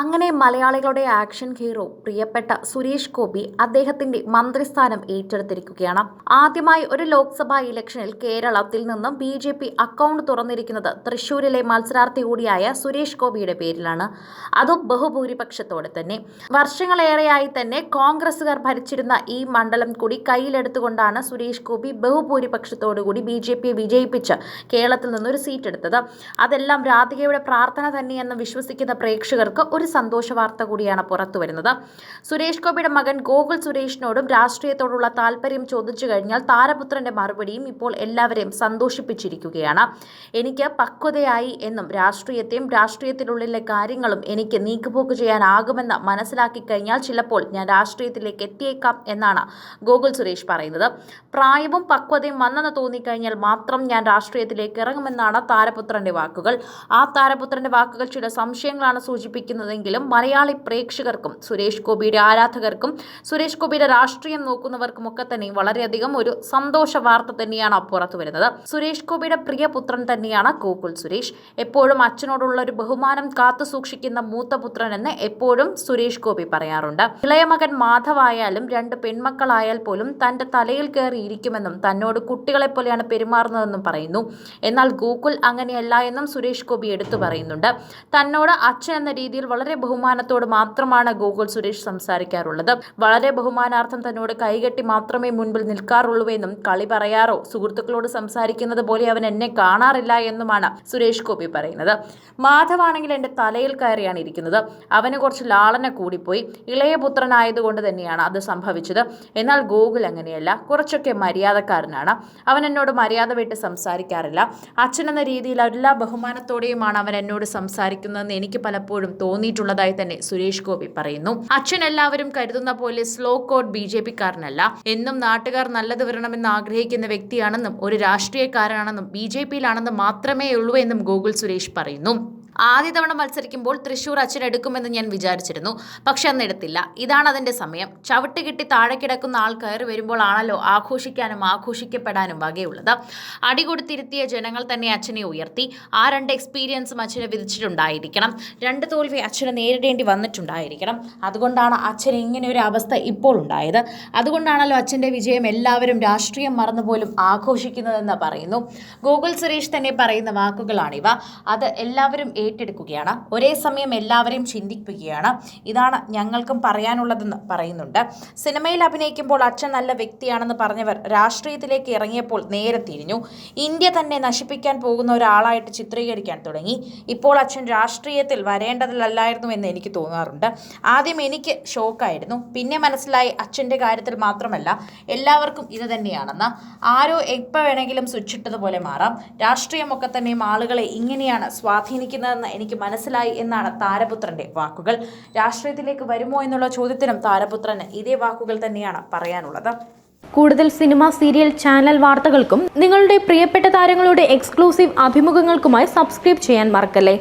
അങ്ങനെ മലയാളികളുടെ action hero പ്രിയപ്പെട്ട സുരേഷ് ഗോപി അദ്ദേഹത്തിന്റെ മന്ത്രിസ്ഥാനം ഏറ്റെടുത്തിരിക്കുകയാണ്. ആദ്യമായി ഒരു ലോക്സഭാ ഇലക്ഷനിൽ കേരളത്തിൽ നിന്നും ബി ജെ പി അക്കൗണ്ട് തുറന്നിരിക്കുന്നത് തൃശൂരിലെ മത്സരാർത്ഥി കൂടിയായ സുരേഷ് ഗോപിയുടെ പേരിലാണ്. അതും ബഹുഭൂരിപക്ഷത്തോടെ തന്നെ. വർഷങ്ങളേറെയായി തന്നെ കോൺഗ്രസുകാർ ഭരിച്ചിരുന്ന ഈ മണ്ഡലം കൂടി കയ്യിലെടുത്തുകൊണ്ടാണ് സുരേഷ് ഗോപി ബഹുഭൂരിപക്ഷത്തോടുകൂടി ബി ജെ പിയെ വിജയിപ്പിച്ച് കേരളത്തിൽ നിന്നൊരു സീറ്റ് എടുത്തത് അതെല്ലാം രാധികയുടെ പ്രാർത്ഥന തന്നെയെന്ന് വിശ്വസിക്കുന്ന പ്രേക്ഷകർക്ക് ഒരു സന്തോഷ വാർത്ത കൂടിയാണ് പുറത്തു വരുന്നത്. സുരേഷ് ഗോപിയുടെ മകൻ ഗോകുൽ സുരേഷിനോടും രാഷ്ട്രീയത്തോടുള്ള താല്പര്യം ചോദിച്ചു കഴിഞ്ഞാൽ താരപുത്രന്റെ മറുപടിയും ഇപ്പോൾ എല്ലാവരെയും സന്തോഷിപ്പിച്ചിരിക്കുകയാണ്. എനിക്ക് പക്വതയായി എന്നും രാഷ്ട്രീയത്തെയും രാഷ്ട്രീയത്തിനുള്ളിലെ കാര്യങ്ങളും എനിക്ക് നീക്കുപോക്ക് ചെയ്യാനാകുമെന്ന് മനസ്സിലാക്കി കഴിഞ്ഞാൽ ചിലപ്പോൾ ഞാൻ രാഷ്ട്രീയത്തിലേക്ക് എത്തിയേക്കാം എന്നാണ് ഗോകുൽ സുരേഷ് പറയുന്നത്. പ്രായവും പക്വതയും വന്നെന്ന് തോന്നിക്കഴിഞ്ഞാൽ മാത്രം ഞാൻ രാഷ്ട്രീയത്തിലേക്ക് ഇറങ്ങുമെന്നാണ് താരപുത്രന്റെ വാക്കുകൾ. ആ താരപുത്രന്റെ വാക്കുകൾ ചില സംശയങ്ങളാണ് സൂചിപ്പിക്കുന്നതെങ്കിലും മലയാളി പ്രേക്ഷകർക്കും സുരേഷ് ഗോപിയുടെ ആരാധകർക്കും സുരേഷ് ഗോപിയുടെ രാഷ്ട്രീയം നോക്കുന്നവർക്കും ഒക്കെ തന്നെ വളരെയധികം ഒരു സന്തോഷ വാർത്ത തന്നെയാണ് പുറത്തു വരുന്നത്. സുരേഷ് ഗോപിയുടെ പ്രിയപുത്രൻ തന്നെയാണ് ഗോകുൽ സുരേഷ്. എപ്പോഴും അച്ഛനോടുള്ള ഒരു ബഹുമാനം കാത്തു സൂക്ഷിക്കുന്ന മൂത്ത പുത്രൻ എന്ന് എപ്പോഴും സുരേഷ് ഗോപി പറയാറുണ്ട്. ഇളയ മകൻ മാധവായാലും രണ്ട് പെൺമക്കളായാൽ പോലും തന്റെ തലയിൽ കയറിയിരിക്കുമെന്നും തന്നോട് കുട്ടികളെ പോലെയാണ് പെരുമാറുന്നതെന്നും പറയുന്നു. എന്നാൽ ഗോകുൽ അങ്ങനെയല്ല എന്നും സുരേഷ് ഗോപി എടുത്തു പറയുന്നുണ്ട്. തന്നോട് അച്ഛൻ എന്ന രീതിയിൽ വളരെ ബഹുമാനത്തോട് മാത്രമാണ് ഗോകുൽ സുരേഷ് സംസാരിക്കാറുള്ളത്. വളരെ ബഹുമാനാർത്ഥം തന്നോട് കൈകെട്ടി മാത്രമേ മുൻപിൽ നിൽക്കാറുള്ളൂ എന്നും കളി പറയാറോ? സുഹൃത്തുക്കളോട് സംസാരിക്കുന്നത് പോലെ അവൻ എന്നെ കാണാറില്ല എന്നുമാണ് സുരേഷ് ഗോപി പറയുന്നത്. മാധവാണെങ്കിൽ എന്റെ തലയിൽ കയറിയാണ് ഇരിക്കുന്നത്. അവന് കുറച്ച് ലാളന കൂടിപ്പോയി. ഇളയ പുത്രനായതുകൊണ്ട് തന്നെയാണ് അത് സംഭവിച്ചത്. എന്നാൽ ഗോകുൽ അങ്ങനെയല്ല. കുറച്ചൊക്കെ മര്യാദക്കാരനാണ്. അവൻ എന്നോട് മര്യാദ വിട്ട് സംസാരിക്കാറില്ല. അച്ഛൻ എന്ന രീതിയിൽ എല്ലാ ബഹുമാനത്തോടെയുമാണ് അവൻ എന്നോട് സംസാരിക്കുന്നതെന്ന് എനിക്ക് പലപ്പോഴും തോന്നിയിട്ടുള്ളതായി തന്നെ സുരേഷ് ഗോപി പറയുന്നു. അച്ഛൻ എല്ലാവരും കരുതുന്ന പോലെ സ്ലോ കോഡ് ബി ജെ പിക്കാരനല്ല. എന്നും നാട്ടുകാർ നല്ലത് വരണമെന്ന് ആഗ്രഹിക്കുന്ന വ്യക്തിയാണെന്നും ഒരു രാഷ്ട്രീയക്കാരനാണെന്നും ബി ജെ പിയിലാണെന്നും മാത്രമേ ഉള്ളൂ എന്നും ഗോകുൽ സുരേഷ് പറയുന്നു. ആദ്യ തവണ മത്സരിക്കുമ്പോൾ തൃശൂർ അച്ഛൻ എടുക്കുമെന്ന് ഞാൻ വിചാരിച്ചിരുന്നു. പക്ഷെ അന്ന് എടുത്തില്ല. ഇതാണ് അതിന്റെ സമയം. ചവിട്ട് കിട്ടി താഴെ കിടക്കുന്ന ആൾ കയറി വരുമ്പോൾ ആണല്ലോ ആഘോഷിക്കാനും ആഘോഷിക്കപ്പെടാനും വകയുള്ളത്. അടി കൊടുത്തിരുത്തിയ ജനങ്ങൾ തന്നെ അച്ഛനെ ഉയർത്തി. ആ രണ്ട് എക്സ്പീരിയൻസും അച്ഛനെ വിധിച്ചിട്ടുണ്ടായിരിക്കണം. രണ്ട് തോൽവി അച്ഛനെ നേരിടേണ്ടി വന്നിട്ടുണ്ടായിരിക്കണം. അതുകൊണ്ടാണ് അച്ഛൻ ഇങ്ങനെ ഒരു അവസ്ഥ ഇപ്പോൾ ഉണ്ടായത്. അതുകൊണ്ടാണല്ലോ അച്ഛന്റെ വിജയം എല്ലാവരും രാഷ്ട്രീയം മറന്നുപോലും ആഘോഷിക്കുന്നതെന്ന് പറയുന്നു. ഗൂഗിൾ സുരേഷ് തന്നെ പറയുന്ന വാക്കുകളാണിവ. അത് എല്ലാവരും ഏറ്റെടുക്കുകയാണ്. ഒരേ സമയം എല്ലാവരെയും ചിന്തിപ്പിക്കുകയാണ് ഇതാണ് ഞങ്ങൾക്കും പറയാനുള്ളതെന്ന് പറയുന്നുണ്ട്. സിനിമയിൽ അഭിനയിക്കുമ്പോൾ അച്ഛൻ നല്ല വ്യക്തിയാണെന്ന് പറഞ്ഞവർ രാഷ്ട്രീയത്തിലേക്ക് ഇറങ്ങിയപ്പോൾ നേരെ തിരിഞ്ഞു. ഇന്ത്യ തന്നെ നശിപ്പിക്കാൻ പോകുന്ന ഒരാളായിട്ട് ചിത്രീകരിക്കാൻ തുടങ്ങി. ഇപ്പോൾ അച്ഛൻ രാഷ്ട്രീയത്തിൽ വരേണ്ടതിലല്ലായിരുന്നു എന്ന് എനിക്ക് തോന്നാറുണ്ട്. ആദ്യം എനിക്ക് ഷോക്കായിരുന്നു. പിന്നെ മനസ്സിലായി അച്ഛന്റെ കാര്യത്തിൽ മാത്രമല്ല എല്ലാവർക്കും ഇത് തന്നെയാണെന്ന്. ആരോ എപ്പോൾ വേണമെങ്കിലും സ്വിച്ചിട്ടതുപോലെ മാറാം. രാഷ്ട്രീയമൊക്കെ തന്നെയും ആളുകളെ ഇങ്ങനെയാണ് സ്വാധീനിക്കുന്നതെന്ന് എനിക്ക് മനസ്സിലായി എന്നാണ് താരപുത്രന്റെ വാക്കുകൾ. രാഷ്ട്രീയത്തിലേക്ക് വരുമോ എന്നുള്ള ചോദ്യത്തിനും താരപുത്രന് ഇതേ വാക്കുകൾ തന്നെയാണ് പറയാനുള്ളത്. കൂടുതൽ സിനിമ സീരിയൽ ചാനൽ വാർത്തകൾക്കും നിങ്ങളുടെ പ്രിയപ്പെട്ട താരങ്ങളുടെ എക്സ്ക്ലൂസീവ് അഭിമുഖങ്ങൾക്കുമായി സബ്സ്ക്രൈബ് ചെയ്യാൻ മറക്കല്ലേ?